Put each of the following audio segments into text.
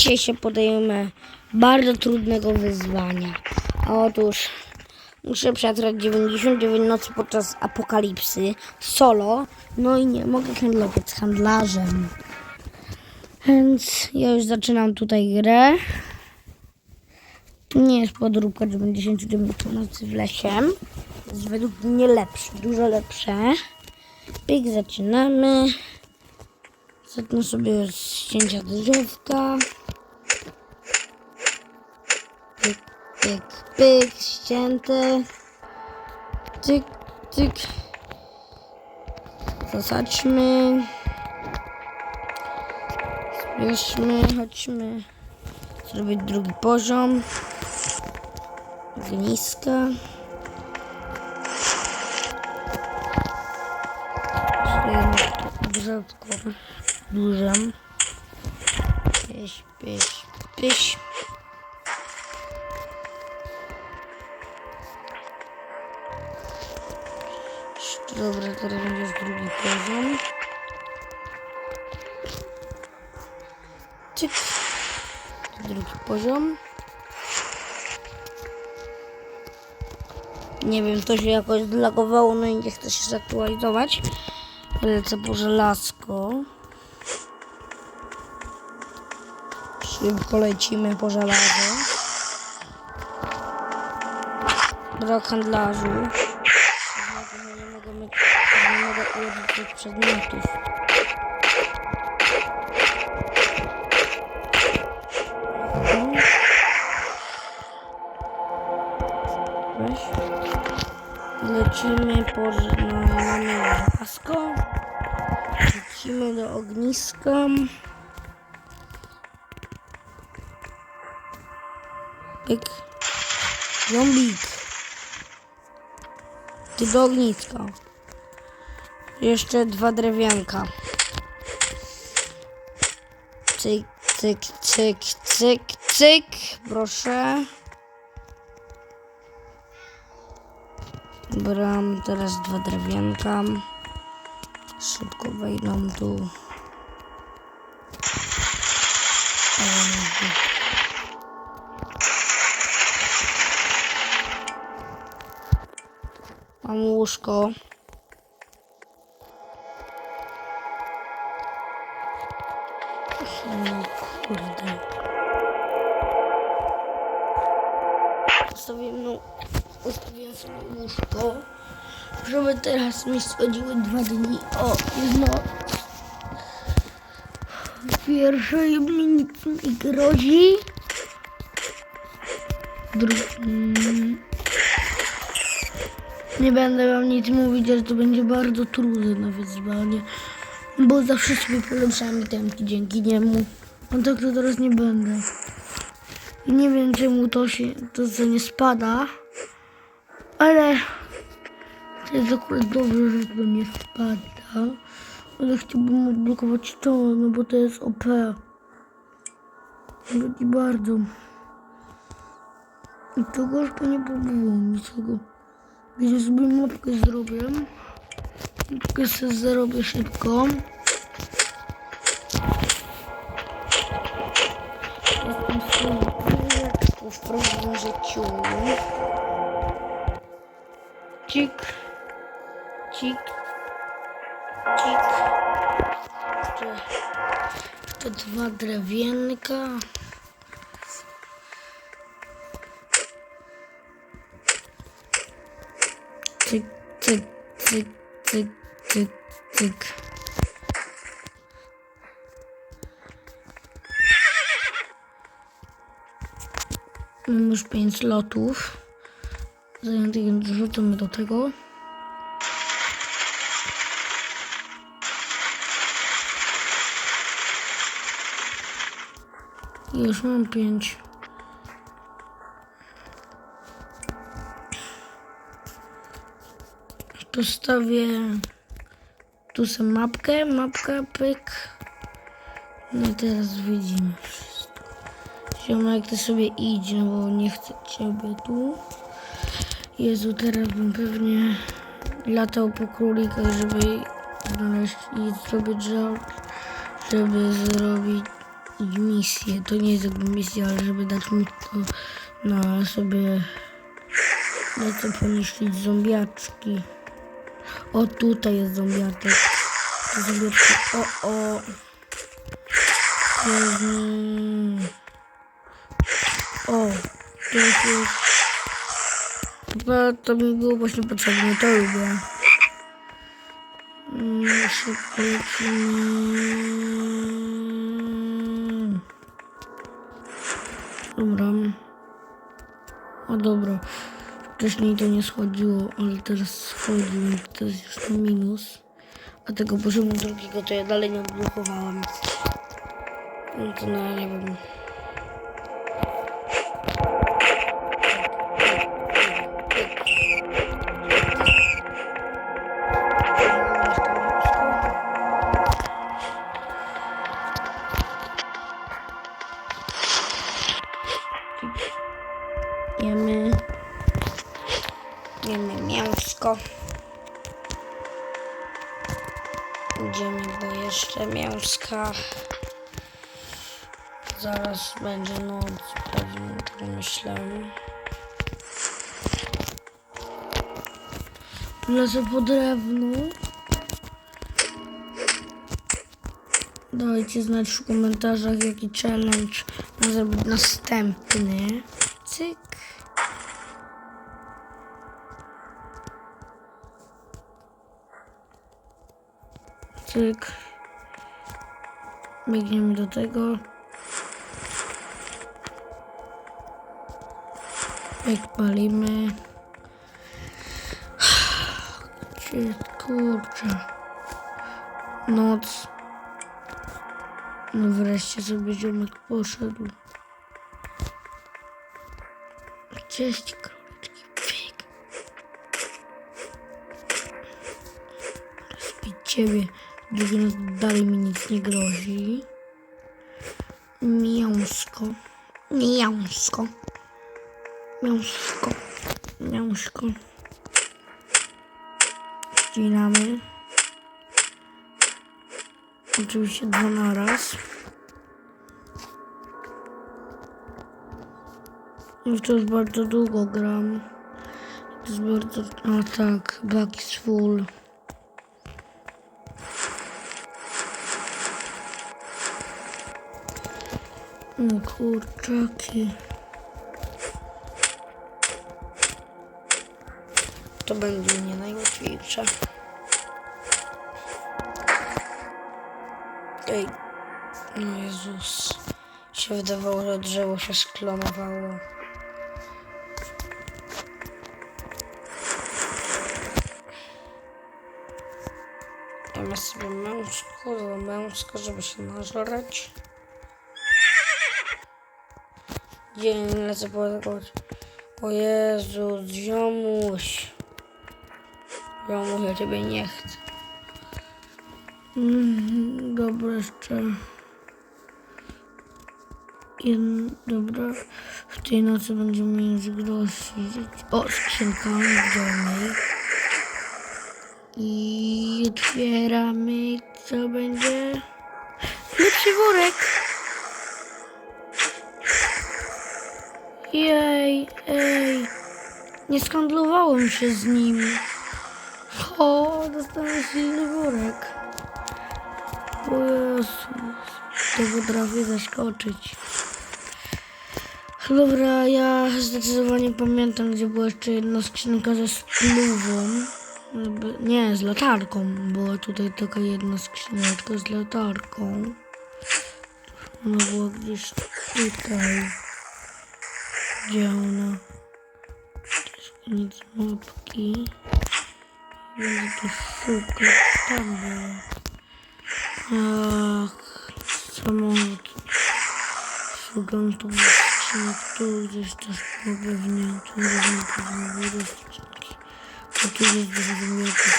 Dzisiaj się podejmę bardzo trudnego wyzwania. A otóż muszę przetrwać 99 nocy podczas apokalipsy solo. No i nie mogę handlować z handlarzem. Więc ja już zaczynam tutaj grę. Nie jest podróbka 99 nocy w lesie. Jest według mnie lepsze, dużo lepsze. Pyk, zaczynamy. Zetnę sobie z ścięcia drzewka. Pyk, ścięte. Tyk, tyk. Zasadźmy. Zbierzmy, chodźmy. Zrobić drugi poziom. Ogniska. Drzewko dużym. Pyś, pyś, pyś. Dobra, teraz będzie drugi poziom. Cyk. Drugi poziom. Nie wiem, to się jakoś zlagowało, no i nie chce się zaktualizować. Lecę po żelazko. Szybko lecimy po żelazo. Brak handlarzu. Dlatego Nie mogę, myć, nie mogę ułożyć tych przedmiotów. Weź. Lecimy po na, mamy żelazko. Lecimy do ogniska. Pyk. Zombik. Ty do ogniska. Jeszcze dwa drewienka. Cyk, cyk, cyk, cyk, cyk. Proszę. Dobra, teraz dwa drewienka. Szybko wejdą tu. Mam łóżko. Ustawiłem, no, ustawiłem sobie łóżko, żeby teraz mi schodziły dwa dni. O, jest noc. Pierwszej mi nic nie grozi. Dru- mm. Nie będę wam nic mówić, że to będzie bardzo trudne wyzwanie. Bo zawsze sobie polepszam itemki dzięki niemu. A tak to teraz nie będę. I nie wiem czemu to się, to co nie spada. Ale to jest akurat dobrze, że to nie spada. Ale chciałbym odblokować to, no bo to jest OP. Będzie bardzo. I to gorzko nie było niczego. Gdzie sobie mapkę zrobię. Mapkę sobie zrobię szybko. W prawdziwym życiu. Cik. Cik. Cik. Jeszcze, jeszcze dwa drewienka. Cyk, cyk, cyk, cyk, cyk, Mam już pięć lotów. Zajętych więc rzucamy do tego. Już mam pięć. Postawię tu sobie mapkę, mapka, pyk. No i teraz widzimy. Ziomek, ty sobie idź, no bo nie chcę ciebie tu. Jezu, teraz bym pewnie latał po królikach, żeby znaleźć i zrobić żart, żeby zrobić misję. To nie jest jakby misja, ale żeby dać mi to na sobie lecę poniszczyć zombiaczki. O, tutaj jest zombiaczek. Zombiaczki. O, o. Mhm. O, to jest już... Chyba to mi było właśnie potrzebne, to lubię. Mm, Szybko lecimy. Dobra. O dobra. Wcześniej to nie schodziło, ale teraz schodzi, więc to jest już minus. A tego poziomu drugiego to ja dalej nie odblokowałam. No to no, nie wiem. Jemy. Jemy mięsko. Idziemy, bo jeszcze mięska. Zaraz będzie noc, pewnie myślę. Lecę po drewno. Dajcie znać w komentarzach, jaki challenge ma zrobić następny. Cyk. Cyk. Biegniemy do tego. Jak palimy. Kurczę. Noc. No wreszcie sobie ziomek poszedł. Gdzieś ci króliczki. Fik. Spić ciebie. Drugi dalej mi nic nie grozi. Miąsko. Miąsko. Miąsko. Miąsko. Ścinamy. Oczywiście dwa na raz. Już to już bardzo długo gram. To jest bardzo... A tak, Black is full. No kurczaki. To będzie nie najłatwiejsze. Ej. No Jezus. Się wydawało, że drzewo się sklonowało. Jemy sobie męsko, męsko, żeby się nażreć. Dzień lecę polegować. O Jezu, ziomuś. Ziomuś, ja ciebie nie chcę. Mm, dobra, jeszcze. Jeden, dobra. W tej nocy będziemy już grosić. O, skrzynka, widzimy. I otwieramy, co będzie? Lepszy worek. Jej, ej. Nie skandlowałem się z nim. O, dostałem silny worek. O Jezus. To potrafię zaskoczyć. Dobra, ja zdecydowanie pamiętam, gdzie była jeszcze jedna skrzynka ze spluwą. Nie, z latarką. Była tutaj taka jedna skrzyneczka z latarką. Ona była gdzieś tutaj. Gdzie ona? Nic mapki. Tu szukać. Tam było. Ach, samolot. Szukam tu skrzynek, tu gdzieś też pewnie. Tu pewnie pewnie było skrzynki. A tu jest dużo zamiotów.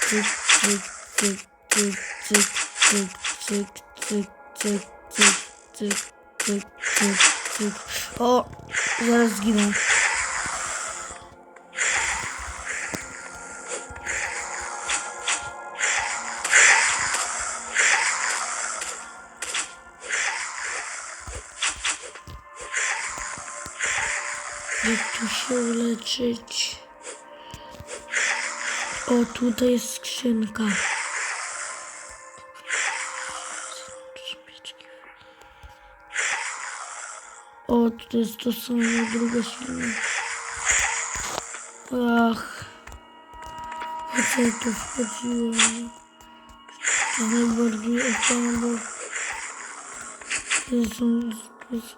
Cyk, cyk, cyk, cyk, cyk, cyk, cyk, cyk, cyk, cyk, cyk, cyk, cyk, o, zaraz zginę. Gdzie tu się leczyć? O, tutaj jest skrzynka. O, to jest to samo, druga silna. Ach. Po co ja tu wchodziłem? To najbardziej opłana, bo... To są... To jest...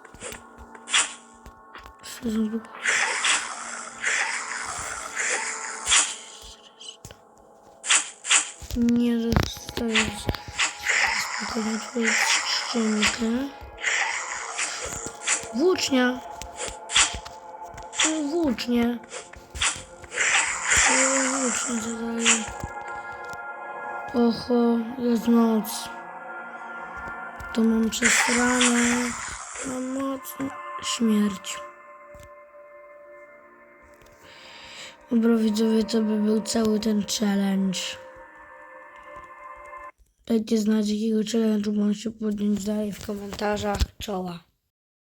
To. Nie zostawić spokojnie twoją skrzynkę. Włócznia. Włócznie. Włócznie zadali. Oho, jest noc. To mam przesrane. Mam mocno śmierć. Dobra widzowie, to by był cały ten challenge. Dajcie znać jakiego challenge'u się podjąć dalej w komentarzach. Czoła.